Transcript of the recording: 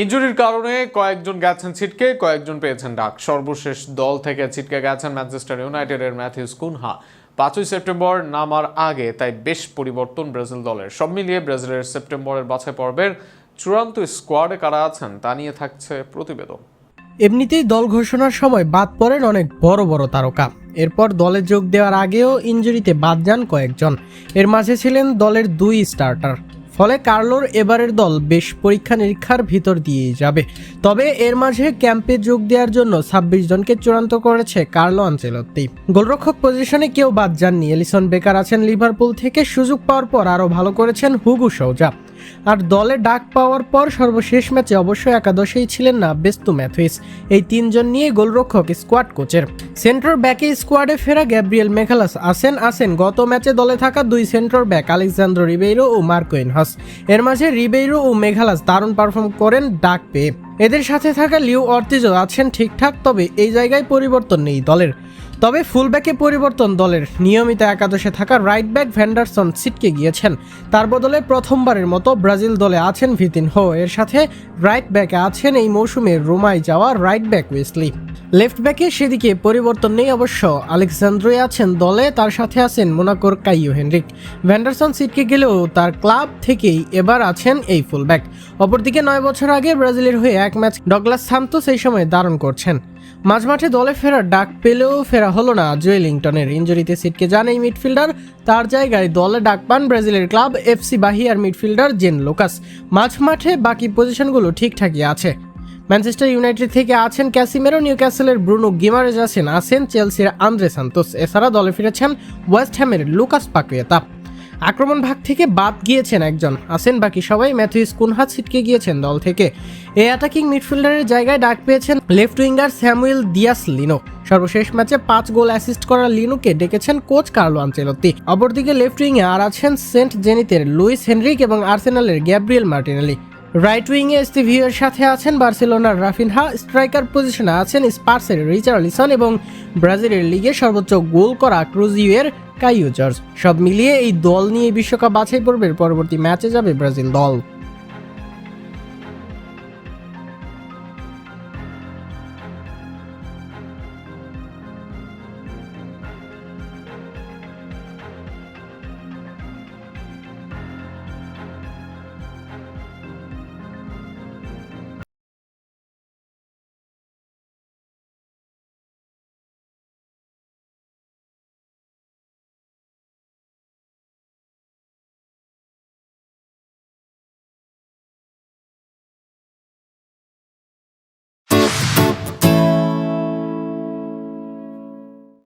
ইনজুরির কারণে কয়েকজন গেছেন ছিটকে, কয়েকজন পেয়েছেন ডাক। সর্বশেষ দল থেকে ছিটকে গেছেন ম্যানচেস্টার ইউনাইটেডের ম্যাথিউস কুনহা। পাঁচই সেপ্টেম্বর নামার আগে, তাই বেশ পরিবর্তন ব্রাজিল দলের। সব মিলিয়ে ব্রাজিলের সেপ্টেম্বরের বাছাই পর্বের চূড়ান্ত স্কোয়াডে কারা আছেন, তা নিয়ে থাকছে প্রতিবেদন। এমনিতেই দল ঘোষণার সময় বাদ পড়েন অনেক বড় বড় তারকা। এরপর দলে যোগ দেওয়ার আগেও ইঞ্জুরিতে বাদ যান কয়েকজন। এর মাঝে ছিলেন দলের দুই স্টার্টার। ফলে কার্লোর এবারের দল বেশ পরীক্ষা নিরীক্ষার ভিতর দিয়েই যাবে। তবে এর মাঝে ক্যাম্পে যোগ দেওয়ার জন্য ছাব্বিশ জনকে চূড়ান্ত করেছে কার্লো আঞ্চেলত্তি। গোলরক্ষক পজিশনে কেউ বাদ যাননি। এলিসন বেকার আছেন লিভারপুল থেকে। সুযোগ পাওয়ার পর আরও ভালো করেছেন হুগু সৌজা। আর দলে ডাক পাওয়ার পর সর্বশেষ ম্যাচে অবশ্যই একাদশেই ছিলেন না বেস্তু ম্যাথুইস। এই তিনজন নিয়ে গোলরক্ষক স্কোয়াড কোচের। সেন্টার ব্যাকে স্কোয়াডে ফেরা গ্যাব্রিয়েল মেখালাস আসেন আসেন গত ম্যাচে দলে থাকা দুই সেন্টার ব্যাক আলেকজান্দ্র রিবেইরো ও মার্কো ইনহাস এর মাঝে রিবেইরো ও মেঘালাস দারুণ পারফর্ম করেন ডাক পেয়ে। এদের সাথে থাকা লিউ অর্তিজও আছেন ঠিকঠাক, তবে এই জায়গায় পরিবর্তন নেই দলের। তবে ফুলব্যাকে পরিবর্তন দলের নিয়মিত একাদশে থাকা রাইট ব্যাক ভ্যান্ডারসন সিটকে গিয়েছেন। তার বদলে প্রথমবারের মতো ব্রাজিল দলে আছেন ভিতিন হো এর সাথে রাইট ব্যাকে আছেন এই মৌসুমে রোমায় যাওয়া রাইট ব্যাক ওয়েসলি লেফট ব্যাকে সেদিকে পরিবর্তন নেই অবশ্য। আলেকজান্দ্রোই আছেন দলে, তার সাথে আছেন মোনাকোর কাইও হেনরিক। ভ্যান্ডারসন সিটকে গেলেও তার ক্লাব থেকেই এবার আছেন এই ফুলব্যাক। অপরদিকে নয় বছর আগে ব্রাজিলের হয়ে এক ম্যাচ ডগলাস সান্তোস সেই সময় দারুণ করছেন। মাঝমাঠে দলে ফেরার ডাক পেলেও ফেরা হলো না জুয়েলিংটনের। ইঞ্জুরিতে সিটকে যান এই মিডফিল্ডার। তার জায়গায় দলে ডাক পান ব্রাজিলের ক্লাব এফসি বাহিয়ার মিডফিল্ডার জেন লোকাস। মাঝমাঠে বাকি পজিশনগুলো ঠিকঠাকই আছে। ম্যানচেস্টার ইউনাইটেড থেকে আছেন ক্যাসিমেরো নিউ ক্যাসেলের ব্রুনো গিমারেজ আছেন আছেন চেলসির আন্দ্রে সান্তোস। এছাড়া দলে ফিরেছেন ওয়েস্ট হ্যামের লুকাস পাকুয়েতা। আক্রমণ ভাগ থেকে বাদ গিয়েছেন একজন। আছেন বাকি সবাই ম্যাথিউস কুনহা ছিটকে গিয়েছেন দল থেকে। এই অ্যাটাকিং মিডফিল্ডারের জায়গায় ডাক পেয়েছেন left winger Samuel Dias Lino. সর্বশেষ ম্যাচে পাঁচ গোল অ্যাসিস্ট করা লিনুকে ডেকেছেন কোচ কার্লো আঞ্চেলত্তি অপরদিকে লেফট উইংয়ে আর আছেন সেন্ট জেনিতের লুইস হেনরিক এবং আর্সেনালের গ্যাব্রিয়েল মার্টিনেলি। রাইট উইংয়ে স্টিভিওর সাথে আছেন বার্সেলোনার রাফিনহা। স্ট্রাইকার পজিশনে আছেন স্পার্সের রিচার্লিসন এবং ব্রাজিলের লিগে সর্বোচ্চ গোল করা ক্রুজিউয়ের কাইও জর্জ সব মিলিয়ে এই দল নিয়ে বিশ্বকাপ বাছাই পর্বের পরবর্তী ম্যাচে যাবে ব্রাজিল দল।